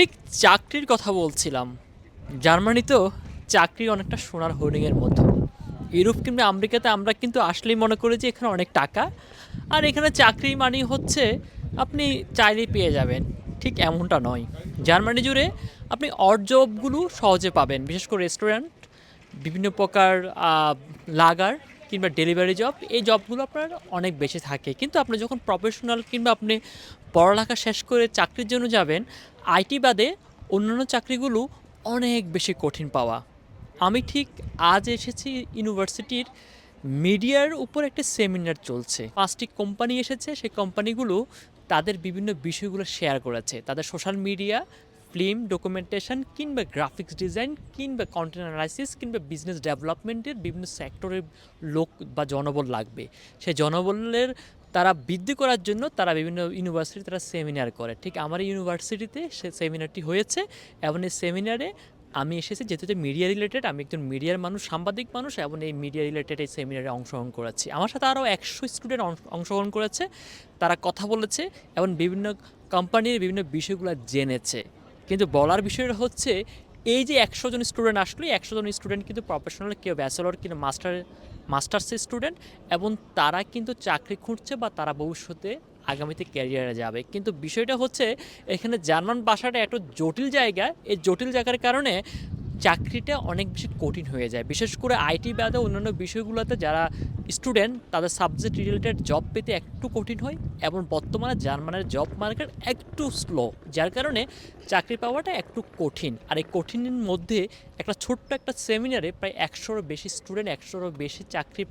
ঠিক চাকরির কথা বলছিলাম। জার্মানিতেও চাকরি অনেকটা সোনার হোর্ডিংয়ের মতো। ইউরোপ কিংবা আমেরিকাতে আমরা কিন্তু আসলেই মনে করি যে এখানে অনেক টাকা। আর এখানে চাকরি মানেই হচ্ছে আপনি চাইলেই পেয়ে যাবেন। ঠিক এমনটা নয়। জার্মানি জুড়ে আপনি অড জবগুলো সহজে পাবেন। বিশেষ করে রেস্টুরেন্ট বিভিন্ন প্রকার লাগার কিংবা ডেলিভারি জব এই জবগুলো আপনার অনেক বেশি থাকে। কিন্তু আপনি যখন প্রফেশনাল কিংবা আপনি পড়ালেখা শেষ করে চাকরির জন্য যাবেন আইটি বাদে অন্যান্য চাকরিগুলো অনেক বেশি কঠিন পাওয়া। আমি ঠিক আজ এসেছি ইউনিভার্সিটির মিডিয়ার উপর একটা সেমিনার চলছে। পাঁচটি কোম্পানি এসেছে, সেই কোম্পানিগুলো তাদের বিভিন্ন বিষয়গুলো শেয়ার করেছে। তাদের সোশ্যাল মিডিয়া ফিল্ম ডকুমেন্টেশন কিংবা গ্রাফিক্স ডিজাইন কিংবা কন্টেন্ট অ্যানালাইসিস কিংবা বিজনেস ডেভেলপমেন্টের বিভিন্ন সেক্টরের লোক বা জনবল লাগবে। সেই জনবলের তারা বৃদ্ধি করার জন্য তারা বিভিন্ন ইউনিভার্সিটি তারা সেমিনার করে। ঠিক আমার ইউনিভার্সিটিতে সে সেমিনারটি হয়েছে এবং এই সেমিনারে আমি এসেছি যেহেতু যে মিডিয়া রিলেটেড আমি একজন মিডিয়ার মানুষ, সাংবাদিক মানুষ এবং এই মিডিয়া রিলেটেড এই সেমিনারে অংশগ্রহণ করেছি। আমার সাথে আরও একশো স্টুডেন্ট অংশগ্রহণ করেছে। তারা কথা বলেছে এবং বিভিন্ন কোম্পানির বিভিন্ন বিষয়গুলো জেনেছে। কিন্তু বলার বিষয়টা হচ্ছে, এই যে একশো জন স্টুডেন্ট আসলে একশো জন স্টুডেন্ট কিন্তু প্রফেশনাল কেউ ব্যাচেলর কিন্তু মাস্টার মাস্টার্সের স্টুডেন্ট এবং তারা কিন্তু চাকরি খুঁজছে বা তারা ভবিষ্যতে আগামীতে ক্যারিয়ারে যাবে। কিন্তু বিষয়টা হচ্ছে, এখানে জার্মান ভাষাটা একটু জটিল জায়গা। এই জটিল জায়গার কারণে চাকরিটা অনেক বেশি কঠিন হয়ে যায়। বিশেষ করে আইটি বাদে অন্যান্য বিষয়গুলোতে যারা স্টুডেন্ট তাদের সাবজেক্ট রিলেটেড জব পেতে একটু কঠিন হয় এবং বর্তমানে জার্মানের জব মার্কেট একটু স্লো যার কারণে চাকরি পাওয়াটা একটু কঠিন। আর এই কঠিনের মধ্যে একটা ছোট্ট একটা সেমিনারে প্রায় একশোরও বেশি স্টুডেন্ট একশোরও বেশি চাকরি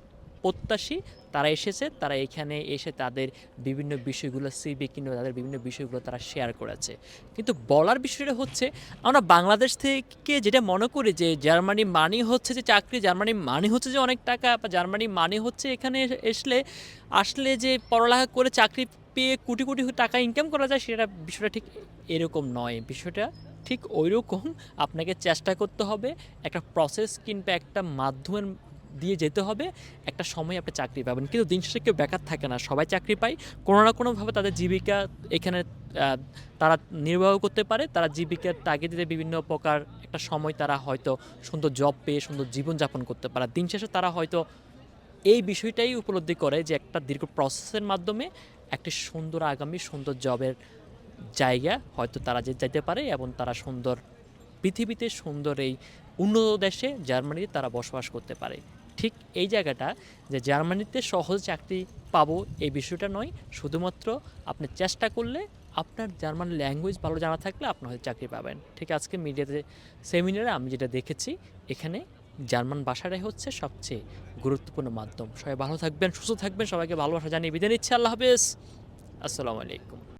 প্রত্যাশী, তারা এসেছে, তারা এখানে এসে তাদের বিভিন্ন বিষয়গুলো সিবি কিংবা তাদের বিভিন্ন বিষয়গুলো তারা শেয়ার করেছে। কিন্তু বলার বিষয়টা হচ্ছে, আমরা বাংলাদেশ থেকে যেটা মনে করি যে জার্মানি মানি হচ্ছে যে চাকরি জার্মানি মানি হচ্ছে যে অনেক টাকা, বা জার্মানি মানি হচ্ছে এখানে আসলে আসলে যে পড়ালেখা করে চাকরি পেয়ে কোটি কোটি টাকা ইনকাম করা যায়, সেটা বিষয়টা ঠিক এরকম নয়। বিষয়টা ঠিক ওই রকম আপনাকে চেষ্টা করতে হবে একটা প্রসেস কিংবা একটা মাধ্যমের দিয়ে যেতে হবে, একটা সময় আপনি চাকরি পাবেন। কিন্তু দিন শেষে কেউ বেকার থাকে না, সবাই চাকরি পায়। কোনো না কোনোভাবে তাদের জীবিকা এখানে তারা নির্বাহ করতে পারে, তারা জীবিকার তাগিদে বিভিন্ন প্রকার একটা সময় তারা হয়তো সুন্দর জব পেয়ে, সুন্দর জীবনযাপন করতে পারে। দিন শেষে তারা হয়তো এই বিষয়টাই উপলব্ধি করে যে একটা দীর্ঘ প্রসেসের মাধ্যমে একটি সুন্দর আগামী, সুন্দর জবের জায়গা হয়তো তারা যে যেতে পারে এবং তারা সুন্দর পৃথিবীতে সুন্দর এই উন্নত দেশে, জার্মানিতে তারা বসবাস করতে পারে। ঠিক এই জায়গাটা যে জার্মানিতে সহজ চাকরি পাবো এই বিষয়টা নয়, শুধুমাত্র আপনি চেষ্টা করলে আপনার জার্মান ল্যাঙ্গুয়েজ ভালো জানা থাকলে আপনি হয়তো চাকরি পাবেন। ঠিক আজকে মিডিয়াতে সেমিনারে আমি যেটা দেখেছি, এখানে জার্মান ভাষাটাই হচ্ছে সবচেয়ে গুরুত্বপূর্ণ মাধ্যম। সবাই ভালো থাকবেন, সুস্থ থাকবেন, সবাইকে ভালোবাসা জানিয়ে বিদায় নিচ্ছি। আল্লাহ হাফেজ। আসসালামু আলাইকুম।